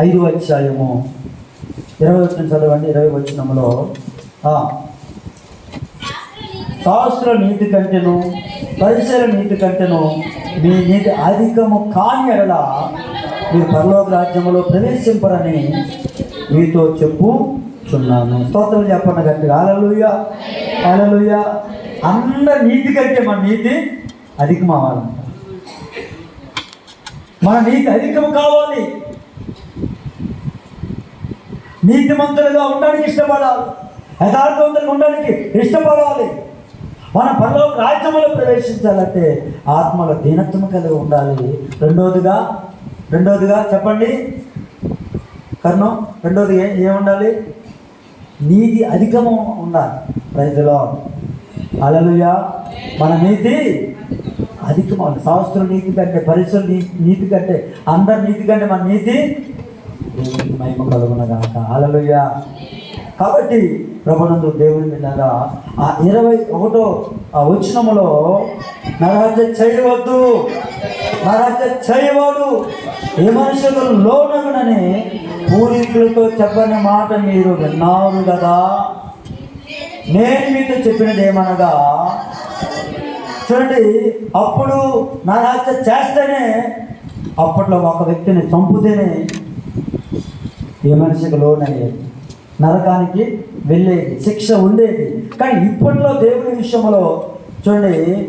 ఐదు అధ్యాయము. ఇరవై వచ్చిన చదవండి ఇరవై వచ్చినంలో శాస్త్ర నీతి కంటేను పరిసర నీతి కంటేను మీ నీతి అధికము కాని ఎడల మీరు పరలోక రాజ్యములో ప్రవేశింపరని మీతో చెప్పుచున్నాను. స్తోత్రం చెప్పండి కంటే అలలుయ అలలుయ అందరి నీతి కంటే మన నీతి అధికం అవ్వాలంట మన నీతి అధికం కావాలి. నీతిమంతులుగా ఉండడానికి ఇష్టపడాలి. యథార్థవంతులుగా ఉండడానికి ఇష్టపడాలి. మన పరలోక రాజ్యంలో ప్రవేశించాలంటే ఆత్మల దీనత్వం కలిగి ఉండాలి. రెండోదిగా రెండోదిగా చెప్పండి. కర్ణం రెండోది ఏ ఏముండాలి నీతి అధికము ఉండాలి. రైతులో అలలుయా మన నీతి అధికమవుతుంది శాస్త్ర నీతి కంటే పరిశ్రమ నీతి కంటే అందరి నీతి కంటే మన నీతి దేవునికి మహిమ కలుగునగాక. అలలుయ కాబట్టి ప్రభునందు దేవుని విన్నారా ఆ ఇరవై ఒకటో ఆ వచ్చినములో నరహత్య చేయవద్దు. నరహత్య చేయవాడు ఏ మనుషులు లోనగునని పూర్వీకులతో చెప్పని మాట మీరు విన్నారు కదా. నేను మీతో చెప్పినది ఏమనగా చూడండి అప్పుడు నరహత్య చేస్తేనే అప్పట్లో ఒక వ్యక్తిని చంపుతేనే ఏ మనిషికి లోనయ్యేది? నరకానికి వెళ్ళేది శిక్ష ఉండేది. కానీ ఇప్పట్లో దేవుని విషయంలో చూడండి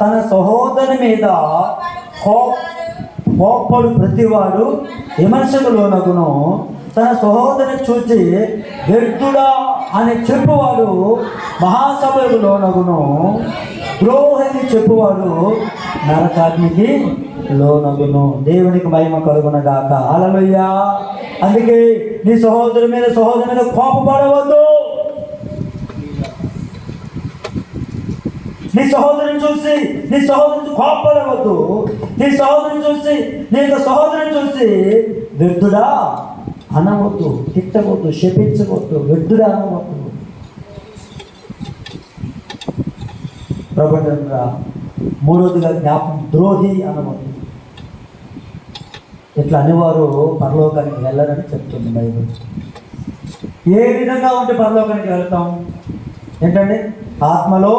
తన సహోదరుని మీద కోప్పడు ప్రతివాడు విమర్శకు లోనగును? తన సహోదరుని చూచి వ్యర్థుడా అని చెప్పువాడు మహాసభకు లోనగును. ద్రోహిని చెప్పువాడు నరకాగ్నికి లోనగును. దేవునికి మహిమ కలుగునగాక అలలుయ్యా అందుకే నీ సహోదరు మీద సహోదరు మీద కోపపడవద్దు నీ సహోదరుని చూసి నీ సహోదరుని కోపడవద్దు నీ సహోదరుని చూసి నీ యొక్క సహోదరుని చూసి వ్యర్థుడా అనవద్దు తిట్టవద్దు శపించవద్దు వ్యర్థుడా అనవద్దు. ప్రబలంగా మూడోదిగా జ్ఞాపం ద్రోహి అనవద్దు. ఇట్లా అనేవారు పరలోకానికి వెళ్ళరని చెప్తుంది బైబుల్. ఏ విధంగా ఉంటే పరలోకానికి వెళ్తాం? ఏంటంటే ఆత్మలో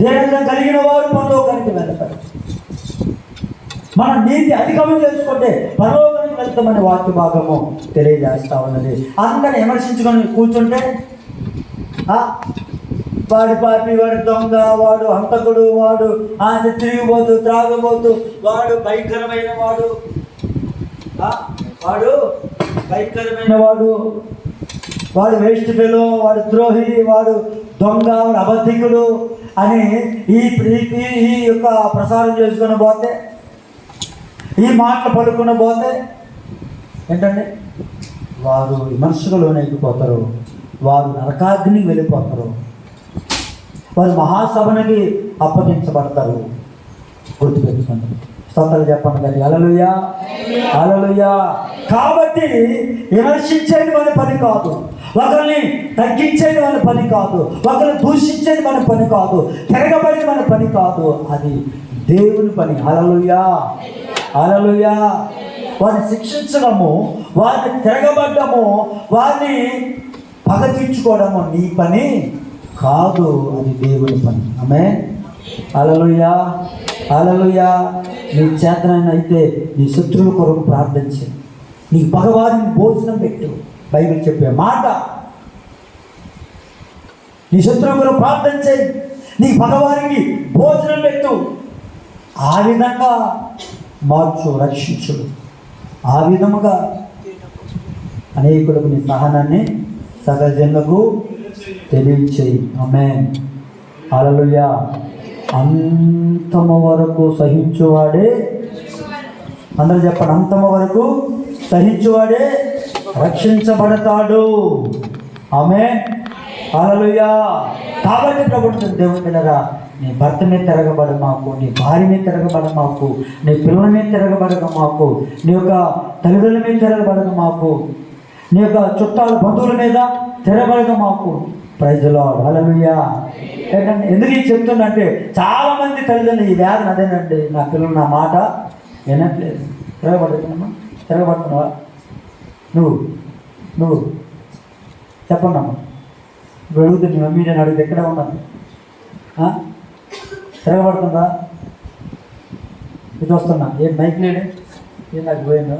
దేవుని కలిగిన వారు పరలోకానికి వెళ్తారు మన నీతి అధికమం చేసుకుంటే పరలోకానికి వెళ్తామని వాక్య భాగము తెలియజేస్తా ఉన్నది. అందరిని విమర్శించుకొని కూర్చుంటే వాడి పాపి వాడి దొంగ వాడు హంతకుడు వాడు ఆ తిరిగిపోతూ త్రాగబోతూ వాడు భయంకరమైన వాడు. వాడు భయంకరమైన వాడు. వాడు వేస్ట్ ఫెలో వాడు ద్రోహి వాడు దొంగ వాడు అబద్ధికుడు అని ఈ ఈ- ఈ- యొక్క ప్రసారం చేసుకుని పోతే ఈ మాటలు పడుకుని పోతే ఏంటండి? వారు విమర్శకు వెళ్ళిపోతారు వారు నరకాగ్నికి వెళ్ళిపోతారు. వారు మహాసభనికి అప్పగించబడతారు. గుర్తుపెట్టు స్తోత్రాలు చెప్పండి కానీ అలలుయా అలలుయా కాబట్టి విమర్శించేది మన పని కాదు. ఒకరిని తగ్గించేది మన పని కాదు. ఒకరిని దూషించేది మన పని కాదు. తిరగబడేది మన పని కాదు. అది దేవుని పని. అలలుయా అలలుయా వారిని శిక్షించడము వారిని తిరగబడ్డము వారిని పగతించుకోవడము నీ పని కాదు. అది దేవుని పని. ఆమె అలలుయా అలలుయా నీ చేతనైతే అయితే నీ శత్రువుల కొరకు ప్రార్థించు. నీ భగవాన్ని భోజనం పెట్టు. బైబిల్ చెప్పే మాట. నీ శత్రువు కొరకు ప్రార్థన చేయి నీ భగవానికి భోజనం పెట్టు. ఆ విధంగా మార్చు రక్షించుడు ఆ విధముగా అనేకులకు నీ సహనాన్ని సకల తెలియచేయి. ఆమె అలలుయా అంతమ వరకు సహించువాడే అందరూ చెప్పండి అంతమ వరకు సహించువాడే రక్షించబడతాడు. ఆమె అలలుయా కాబట్టి ప్రభుత్వం దేవుని పిల్లరా నీ భర్త మీద తిరగబడ మాకు నీ భార్య మీద తిరగబడ మాకు నీ పిల్లల మీద తిరగబడక మాకు నీ యొక్క తల్లిదండ్రుల మీద తిరగబడక మాకు నీ యొక్క చుట్టాల బంధువుల మీద తిరగబడక మాకు. ప్రైజ్లో అలలుయా ఎందుకు ఇది చెప్తుందంటే చాలామంది తల్లిదండ్రులు ఈ వ్యాధి అదేనండి. నా పిల్లలు నా మాట వినట్లేదు. తిరగబడుతున్నామా తిరగబడుతున్నావా నువ్వు నువ్వు చెప్పండి ఇప్పుడు అడుగుతుంది మమ్మీ నేను అడుగుతుంది ఎక్కడ ఉన్నాను తిరగబడుతుందా ఇది వస్తున్నా. ఏం మైక్ లేడే ఏం నాకు పోయిందో?